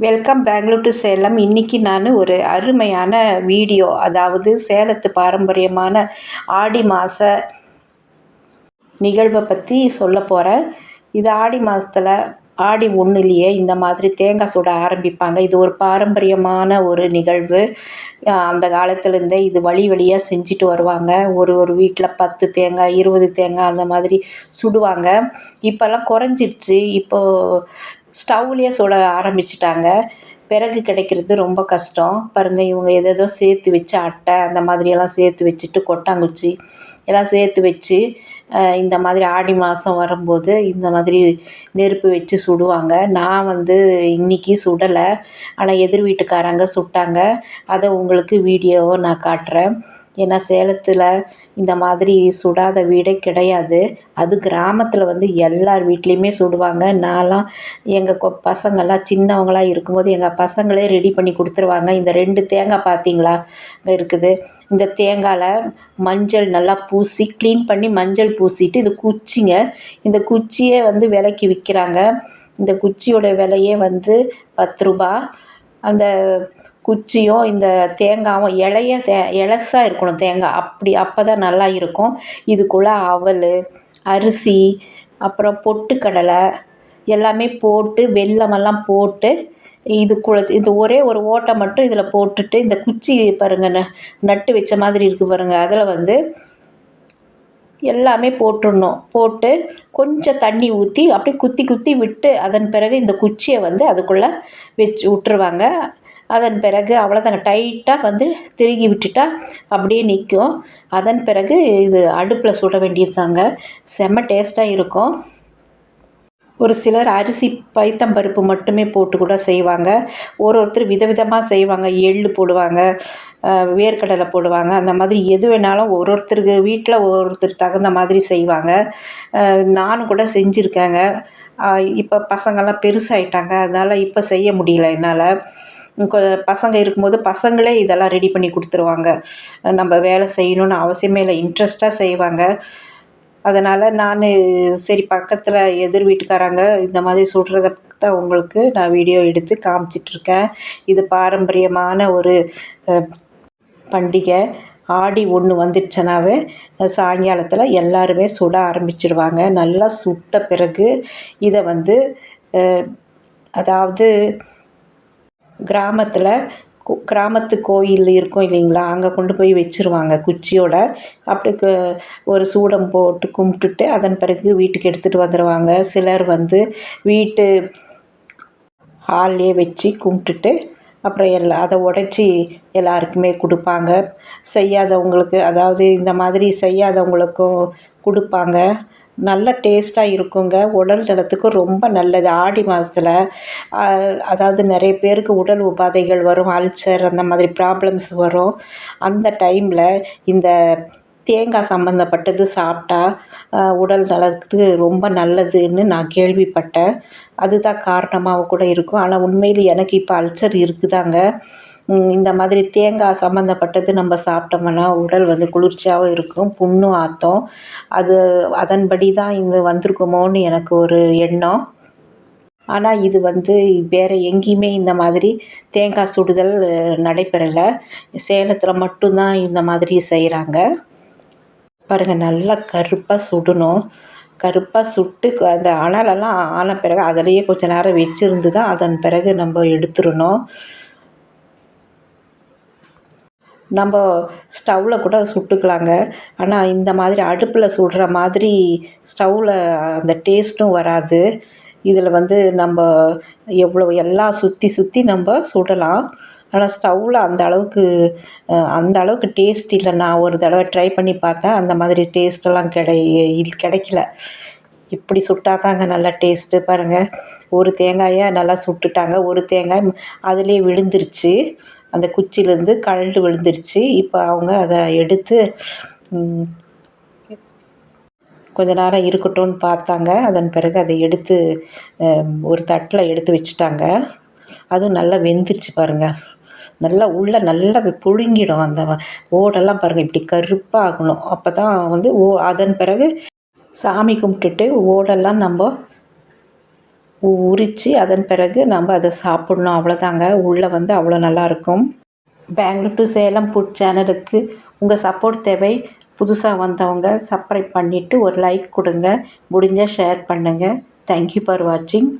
Welcome Bangalore to Salem இன்றைக்கி நான் ஒரு அருமையான வீடியோ அதாவது சேலத்து பாரம்பரியமான ஆடி மாத நிகழ்வை பற்றி சொல்ல போகிறேன் இது ஆடி மாதத்துல ஆடி ஒன்றுலேயே இந்த மாதிரி தேங்காய் சுட ஆரம்பிப்பாங்க. இது ஒரு பாரம்பரியமான ஒரு நிகழ்வு. அந்த காலத்துலேருந்தே இது வழி வழியாக செஞ்சுட்டு வருவாங்க. ஒரு ஒரு வீட்டில் பத்து தேங்காய் இருபது தேங்காய் அந்த மாதிரி சுடுவாங்க. இப்போல்லாம் குறைஞ்சிடுச்சு இப்போது ஸ்டவ்லேயே சுட ஆரம்பிச்சிட்டாங்க. பிறகு கிடைக்கிறது ரொம்ப கஷ்டம். பாருங்கள் இவங்க எதேதோ சேர்த்து வச்சு அட்டை அந்த மாதிரியெல்லாம் சேர்த்து வச்சுட்டு கொட்டாங்குச்சி எல்லாம் சேர்த்து வச்சு இந்த மாதிரி ஆடி மாதம் வரும்போது இந்த மாதிரி நெருப்பு வச்சு சுடுவாங்க. நான் வந்து இன்றைக்கி சுடலை. ஆனால் எதிர் வீட்டுக்காரங்க சுட்டாங்க. அதை உங்களுக்கு வீடியோவை நான் காட்டுறேன். ஏன்னா சேலத்தில் இந்த மாதிரி சுடாத வீடே கிடையாது. அது கிராமத்தில் வந்து எல்லார் வீட்லேயுமே சுடுவாங்க. நான்லாம் எங்கள் கொ பசங்கள்லாம் சின்னவங்களாக இருக்கும்போது எங்கள் பசங்களே ரெடி பண்ணி கொடுத்துருவாங்க. இந்த ரெண்டு தேங்காய் பார்த்தீங்களா இங்கே இருக்குது. இந்த தேங்காயில் மஞ்சள் நல்லா பூசி க்ளீன் பண்ணி மஞ்சள் பூசிட்டு இது குச்சிங்க. இந்த குச்சியே வந்து விலைக்கு விற்கிறாங்க இந்த குச்சியோட விலையே வந்து பத்து ரூபா. அந்த குச்சியும் இந்த தேங்காயும் இலைய தே இலசா இருக்கணும் தேங்காய் அப்படி அப்போ தான் நல்லா இருக்கும். இதுக்குள்ளே அவல் அரிசி அப்புறம் பொட்டுக்கடலை எல்லாமே போட்டு வெல்லமெல்லாம் போட்டு இதுக்குள்ள இது ஒரே ஒரு ஓட்டை மட்டும் இதில் போட்டுட்டு இந்த குச்சி பாருங்கள் ந நட்டு வச்ச மாதிரி இருக்குது பாருங்கள் அதில் வந்து எல்லாமே போட்டுடணும். போட்டு கொஞ்சம் தண்ணி ஊற்றி அப்படியே குத்தி குத்தி விட்டு அதன் பிறகு இந்த குச்சியை வந்து அதுக்குள்ளே வச்சு விட்ருவாங்க அதன் பிறகு அவ்வளோதாங்க டைட்டாக வந்து திருகி விட்டுட்டா அப்படியே நிற்கும் அதன் பிறகு இது அடுப்பில் சுட வேண்டியது செம்ம டேஸ்ட்டாக இருக்கும். ஒரு சிலர் அரிசி பைத்தம்பருப்பு மட்டுமே போட்டு கூட செய்வாங்க. ஒரு ஒருத்தர் விதவிதமாக செய்வாங்க. எள் போடுவாங்க வேர்க்கடலை போடுவாங்க. அந்த மாதிரி எது வேணாலும் ஒரு ஒருத்தருக்கு வீட்டில் ஒரு ஒருத்தர் தகுந்த மாதிரி செய்வாங்க. நானும் கூட செஞ்சுருக்கேங்க. இப்போ பசங்கள்லாம் பெருசாகிட்டாங்க அதனால் இப்போ செய்ய முடியல என்னால். பசங்க இருக்கும்போது பசங்களே இதெல்லாம் ரெடி பண்ணி கொடுத்துருவாங்க. நம்ம வேலை செய்யணுன்னு அவசியமே இல்லை இன்ட்ரெஸ்ட்டாக செய்வாங்க. அதனால் நான் சரி பக்கத்தில் எதிர் வீட்டுக்காரங்க இந்த மாதிரி சொல்கிறத தான் உங்களுக்கு நான் வீடியோ எடுத்து காமிச்சிட்ருக்கேன் இது பாரம்பரியமான ஒரு பண்டிகை. ஆடி ஒன்று வந்துடுச்சுனாவே சாயங்காலத்தில் எல்லாருமே சுட ஆரம்பிச்சிருவாங்க. நல்லா சுட்ட பிறகு இதை வந்து அதாவது கிராமத்தில் கிராமத்து கோயில் இருக்கும் இல்லைங்களா? அங்கே கொண்டு போய் வச்சுருவாங்க குச்சியோட. அப்படி ஒரு சூடம் போட்டு கும்பிட்டுட்டு அதன் பிறகு வீட்டுக்கு எடுத்துகிட்டு வந்துடுவாங்க சிலர் வந்து வீட்டு ஹால்லே வச்சு கும்பிட்டுட்டு அப்புறம் எல்லா அதை உடச்சி எல்லாருக்குமே கொடுப்பாங்க. செய்யாதவங்களுக்கு அதாவது இந்த மாதிரி செய்யாதவங்களுக்கும் கொடுப்பாங்க. நல்ல டேஸ்ட்டாக இருக்குங்க. உடல் நலத்துக்கு ரொம்ப நல்லது. ஆடி மாதத்துல அதாவது நிறைய பேருக்கு உடல் உபாதைகள் வரும் அல்சர் அந்த மாதிரி ப்ராப்ளம்ஸ் வரும். அந்த டைமில் இந்த தேங்காய் சம்மந்தப்பட்டது சாப்பிட்டா உடல் நலத்துக்கு ரொம்ப நல்லதுன்னு நான் கேள்விப்பட்டேன். அதுதான் காரணமாக கூட இருக்கும். ஆனால் உண்மையில் எனக்கு இப்போ அல்சர் இருக்குதாங்க. இந்த மாதிரி தேங்காய் சம்மந்தப்பட்டது நம்ம சாப்பிட்டோம்னா உடல் வந்து குளிர்ச்சியாகவும் இருக்கும் புண்ணும் ஆற்றும் அது அதன்படி தான் இது வந்திருக்குமோன்னு எனக்கு ஒரு எண்ணம். ஆனால் இது வந்து வேறு எங்கேயுமே இந்த மாதிரி தேங்காய் சுடுதல் நடைபெறலை. சேலத்தில் மட்டும்தான் இந்த மாதிரி செய்கிறாங்க பாருங்கள் நல்லா கருப்பாக சுடணும். கருப்பாக சுட்டு அந்த அனலெல்லாம் ஆன பிறகு அதிலையே கொஞ்சம் நேரம் வச்சுருந்து தான் அதன் பிறகு நம்ம எடுத்துடணும். நம்ம ஸ்டவ்வில் கூட சுட்டுக்கலாங்க. ஆனால் இந்த மாதிரி அடுப்பில் சுடுற மாதிரி ஸ்டவ்வில் அந்த டேஸ்ட்டும் வராது. இதில் வந்து நம்ம எவ்வளோ எல்லாம் சுற்றி சுற்றி நம்ம சுடலாம். ஆனால் ஸ்டவ்வில் அந்த அளவுக்கு அந்த அளவுக்கு டேஸ்ட் இல்லை. நான் ஒரு தடவை ட்ரை பண்ணி பார்த்தேன். அந்த மாதிரி டேஸ்ட்டெல்லாம் கிடை கிடைக்கல. இப்படி சுட்டால் தாங்க நல்லா டேஸ்ட்டு பாருங்கள் ஒரு தேங்காயை நல்லா சுட்டுட்டாங்க. ஒரு தேங்காய் அதிலே விழுந்துருச்சு. அந்த குச்சிலேருந்து கழண்டு விழுந்துருச்சு. இப்போ அவங்க அதை எடுத்து கொஞ்ச நேரம் இருக்கட்டும்னு பார்த்தாங்க. அதன் பிறகு அதை எடுத்து ஒரு தட்டில் எடுத்து வச்சுட்டாங்க. அதுவும் நல்லா வெந்துருச்சு பாருங்கள் நல்லா உள்ளே நல்லா புழுங்கிடும் அந்த ஓடெல்லாம் பாருங்கள் இப்படி கருப்பாக ஆகணும் அப்போ தான் வந்து ஓ அதன் பிறகு சாமி கும்பிட்டுட்டு ஓடெல்லாம் நம்ம உரித்து அதன் பிறகு நம்ம அதை சாப்பிட்ணும். அவ்வளோதாங்க உள்ளே வந்து அவ்வளோ நல்லாயிருக்கும். பெங்களூர் டு சேலம் ஃபுட் சேனலுக்கு உங்கள் சப்போர்ட் தேவை. புதுசாக வந்தவங்க சப்ஸ்கிரைப் பண்ணிவிட்டு ஒரு லைக் கொடுங்க. முடிஞ்சால் ஷேர் பண்ணுங்கள் தேங்க்யூ ஃபார் வாட்சிங்